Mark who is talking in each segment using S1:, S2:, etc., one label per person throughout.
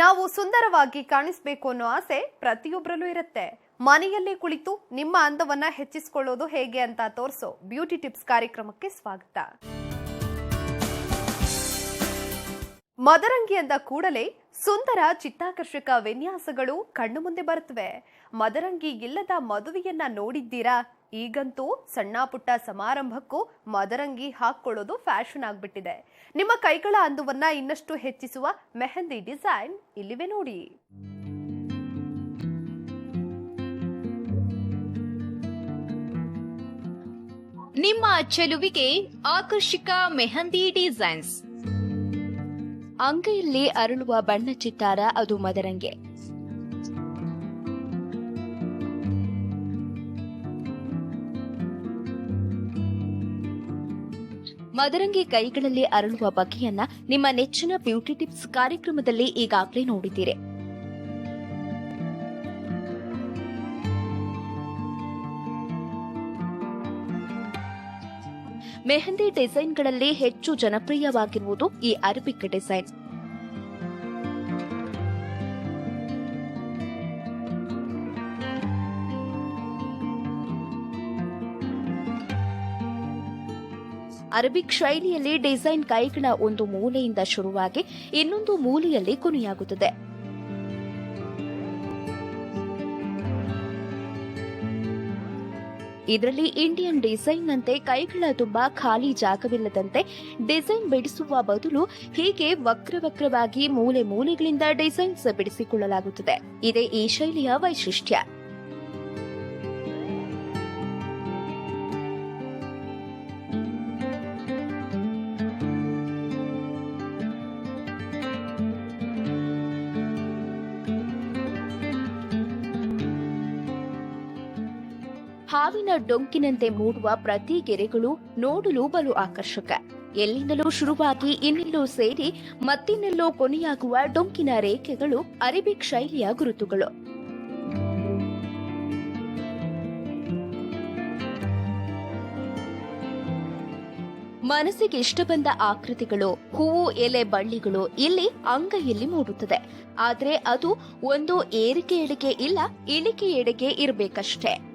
S1: ನಾವು ಸುಂದರವಾಗಿ ಕಾಣಿಸ್ಬೇಕು ಅನ್ನೋ ಆಸೆ ಪ್ರತಿಯೊಬ್ಬರಲ್ಲೂ ಇರುತ್ತೆ. ಮನೆಯಲ್ಲೇ ಕುಳಿತು ನಿಮ್ಮ ಅಂದವನ್ನ ಹೆಚ್ಚಿಸಿಕೊಳ್ಳೋದು ಹೇಗೆ ಅಂತ ತೋರಿಸೋ ಬ್ಯೂಟಿ ಟಿಪ್ಸ್ ಕಾರ್ಯಕ್ರಮಕ್ಕೆ ಸ್ವಾಗತ. ಮದರಂಗಿ ಅಂದ ಕೂಡಲೇ ಸುಂದರ ಚಿತ್ತಾಕರ್ಷಕ ವಿನ್ಯಾಸಗಳು ಕಣ್ಣು ಮುಂದೆ ಬರುತ್ತವೆ. ಮದರಂಗಿ ಇಲ್ಲದ ಮದುವೆಯನ್ನ ನೋಡಿದ್ದೀರಾ? ಈಗಂತೂ ಸಣ್ಣ ಪುಟ್ಟ ಸಮಾರಂಭಕ್ಕೂ ಮದರಂಗಿ ಹಾಕೊಳ್ಳೋದು ಫ್ಯಾಷನ್ ಆಗ್ಬಿಟ್ಟಿದೆ. ನಿಮ್ಮ ಕೈಗಳ ಅಂದವನ್ನ ಇನ್ನಷ್ಟು ಹೆಚ್ಚಿಸುವ ಮೆಹಂದಿ ಡಿಸೈನ್ ಇಲ್ಲಿವೆ ನೋಡಿ.
S2: ನಿಮ್ಮ ಚೆಲುವಿಗೆ ಆಕರ್ಷಕ ಮೆಹಂದಿ ಡಿಸೈನ್ಸ್.
S3: ಅಂಗೈಯಲ್ಲಿ ಅರಳುವ ಬಣ್ಣ ಚಿತ್ತಾರ ಅದು ಮದರಂಗೆ. ಮದರಂಗಿ ಕೈಗಳಲ್ಲಿ ಅರಳುವ ಬಗೆಯನ್ನ ನಿಮ್ಮ ನೆಚ್ಚಿನ ಬ್ಯೂಟಿ ಟಿಪ್ಸ್ ಕಾರ್ಯಕ್ರಮದಲ್ಲಿ ಈಗಾಗಲೇ ನೋಡಿದ್ದೀರಿ. ಮೆಹಂದಿ ಡಿಸೈನ್ಗಳಲ್ಲಿ ಹೆಚ್ಚು ಜನಪ್ರಿಯವಾಗಿರುವುದು ಈ ಅರಬಿಕ್ ಡಿಸೈನ್. ಅರಬಿಕ್ ಶೈಲಿಯಲ್ಲಿ ಡಿಸೈನ್ ಕೈಗಳ ಒಂದು ಮೂಲೆಯಿಂದ ಶುರುವಾಗಿ ಇನ್ನೊಂದು ಮೂಲೆಯಲ್ಲಿ ಕೊನೆಯಾಗುತ್ತದೆ. ಇದರಲ್ಲಿ ಇಂಡಿಯನ್ ಡಿಸೈನ್ ನಂತೆ ಕೈಗಳ ತುಂಬಾ ಖಾಲಿ ಜಾಗವಿಲ್ಲದಂತೆ ಡಿಸೈನ್ ಬಿಡಿಸುವ ಬದಲು ಹೀಗೆ ವಕ್ರವಕ್ರವಾಗಿ ಮೂಲೆ ಮೂಲೆಗಳಿಂದ ಡಿಸೈನ್ಸ್ ಬಿಡಿಸಿಕೊಳ್ಳಲಾಗುತ್ತದೆ. ಇದೇ ಈ ಶೈಲಿಯ ವೈಶಿಷ್ಟ್ಯ. ಹಾವಿನ ಡೊಂಕಿನಂತೆ ಮೂಡುವ ಪ್ರತಿ ಗೆರೆಗಳು ನೋಡಲು ಬಲು ಆಕರ್ಷಕ. ಎಲ್ಲಿಂದಲೂ ಶುರುವಾಗಿ ಇನ್ನೆಲ್ಲೋ ಸೇರಿ ಮತ್ತಿನ್ನೆಲ್ಲೋ ಕೊನೆಯಾಗುವ ಡೊಂಕಿನ ರೇಖೆಗಳು ಅರೇಬಿಕ್ ಶೈಲಿಯ ಗುರುತುಗಳು. ಮನಸ್ಸಿಗೆ ಇಷ್ಟ ಬಂದ ಆಕೃತಿಗಳು, ಹೂವು, ಎಲೆ, ಬಳ್ಳಿಗಳು ಇಲ್ಲಿ ಅಂಗೈಯಲ್ಲಿ ಮೂಡುತ್ತದೆ. ಆದರೆ ಅದು ಒಂದು ಏರಿಕೆ ಎಡೆಗೆ ಇಲ್ಲ, ಇಳಿಕೆ ಎಡೆಗೆ ಇರಬೇಕಷ್ಟೇ.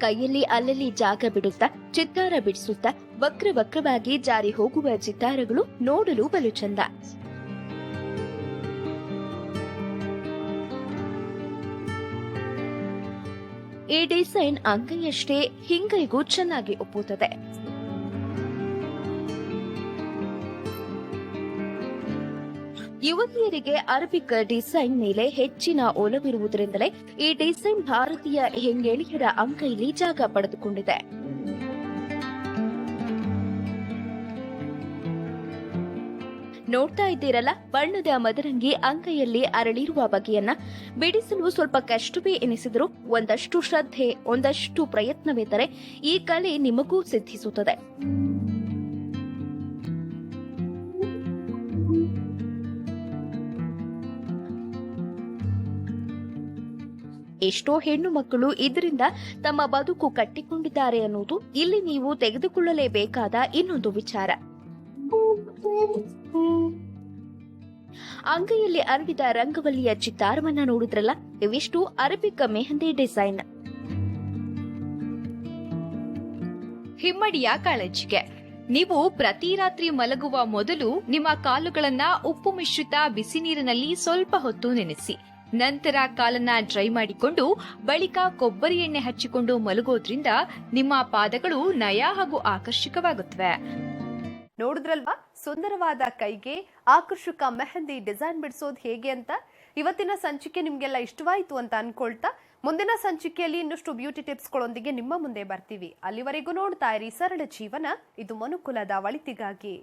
S3: ಕೈಯಲ್ಲಿ ಅಲ್ಲಲ್ಲಿ ಜಾಗ ಬಿಡುತ್ತಾ, ಚಿತ್ತಾರ ಬಿಡಿಸುತ್ತಾ ವಕ್ರ ವಕ್ರವಾಗಿ ಜಾರಿ ಹೋಗುವ ಚಿತ್ತಾರಗಳು ನೋಡಲು ಬಲು ಚಂದ. ಈ ಡಿಸೈನ್ ಅಂಗೈಯಷ್ಟೇ ಹಿಂಗೈಗೂ ಚೆನ್ನಾಗಿ ಒಪ್ಪುತ್ತದೆ. ಯುವತಿಯರಿಗೆ ಅರಬಿಕ್ ಡಿಸೈನ್ ಮೇಲೆ ಹೆಚ್ಚಿನ ಒಲವಿರುವುದರಿಂದಲೇ ಈ ಡಿಸೈನ್ ಭಾರತೀಯ ಹೆಂಗೇಳಿಯರ ಅಂಕೈಲಿ ಜಾಗ ಪಡೆದುಕೊಂಡಿದೆ. ನೋಡ್ತಾ ಇದ್ದೀರಲ್ಲ, ಬಣ್ಣದ ಮದರಂಗಿ ಅಂಕೈಯಲ್ಲಿ ಅರಳಿರುವ ಬಗೆಯನ್ನ. ಬಿಡಿಸಲು ಸ್ವಲ್ಪ ಕಷ್ಟವೇ ಎನಿಸಿದರೂ ಒಂದಷ್ಟು ಶ್ರದ್ಧೆ, ಒಂದಷ್ಟು ಪ್ರಯತ್ನವೇತರೆ ಈ ಕಲೆ ನಿಮಗೂ ಸಿದ್ಧಿಸುತ್ತದೆ. ಎಷ್ಟೋ ಹೆಣ್ಣು ಮಕ್ಕಳು ಇದರಿಂದ ತಮ್ಮ ಬದುಕು ಕಟ್ಟಿಕೊಂಡಿದ್ದಾರೆ ಅನ್ನೋದು ಇಲ್ಲಿ ನೀವು ತೆಗೆದುಕೊಳ್ಳಲೇಬೇಕಾದ ಇನ್ನೊಂದು ವಿಚಾರ. ಅಂಗೈಯಲ್ಲಿ ಅರಳಿದ ರಂಗವಲ್ಲಿಯ ಚಿತ್ತಾರವನ್ನ ನೋಡಿದ್ರಲ್ಲ? ಇವಿಷ್ಟು ಅರಬಿಕ ಮೆಹಂದಿ ಡಿಸೈನ್.
S2: ಹಿಮ್ಮಡಿಯ ಕಾಳಜಿಗೆ. ನೀವು ಪ್ರತಿ ರಾತ್ರಿ ಮಲಗುವ ಮೊದಲು ನಿಮ್ಮ ಕಾಲುಗಳನ್ನ ಉಪ್ಪು ಮಿಶ್ರಿತ ಬಿಸಿ ನೀರಿನಲ್ಲಿ ಸ್ವಲ್ಪ ಹೊತ್ತು ನೆನೆಸಿ. ನಂತರ ಕಾಲನ್ನ ಡ್ರೈ ಮಾಡಿಕೊಂಡು ಬಳಿಕ ಕೊಬ್ಬರಿ ಎಣ್ಣೆ ಹಚ್ಚಿಕೊಂಡು ಮಲಗೋದ್ರಿಂದ ನಿಮ್ಮ ಪಾದಗಳು ನಯ ಹಾಗೂ ಆಕರ್ಷಕವಾಗುತ್ತವೆ.
S1: ನೋಡಿದ್ರಲ್ವಾ? ಸುಂದರವಾದ ಕೈಗೆ ಆಕರ್ಷಕ ಮೆಹಂದಿ ಡಿಸೈನ್ ಬಿಡಿಸೋದು ಹೇಗೆ ಅಂತ? ಇವತ್ತಿನ ಸಂಚಿಕೆ ನಿಮ್ಗೆಲ್ಲ ಇಷ್ಟವಾಯಿತು ಅಂತ ಅನ್ಕೊಳ್ತಾ, ಮುಂದಿನ ಸಂಚಿಕೆಯಲ್ಲಿ ಇನ್ನಷ್ಟು ಬ್ಯೂಟಿ ಟಿಪ್ಸ್ಗಳೊಂದಿಗೆ ನಿಮ್ಮ ಮುಂದೆ ಬರ್ತೀವಿ. ಅಲ್ಲಿವರೆಗೂ ನೋಡ್ತಾ ಇರಿ ಸರಳ ಜೀವನ, ಇದು ಮನುಕುಲದ ಒಳಿತಿಗಾಗಿ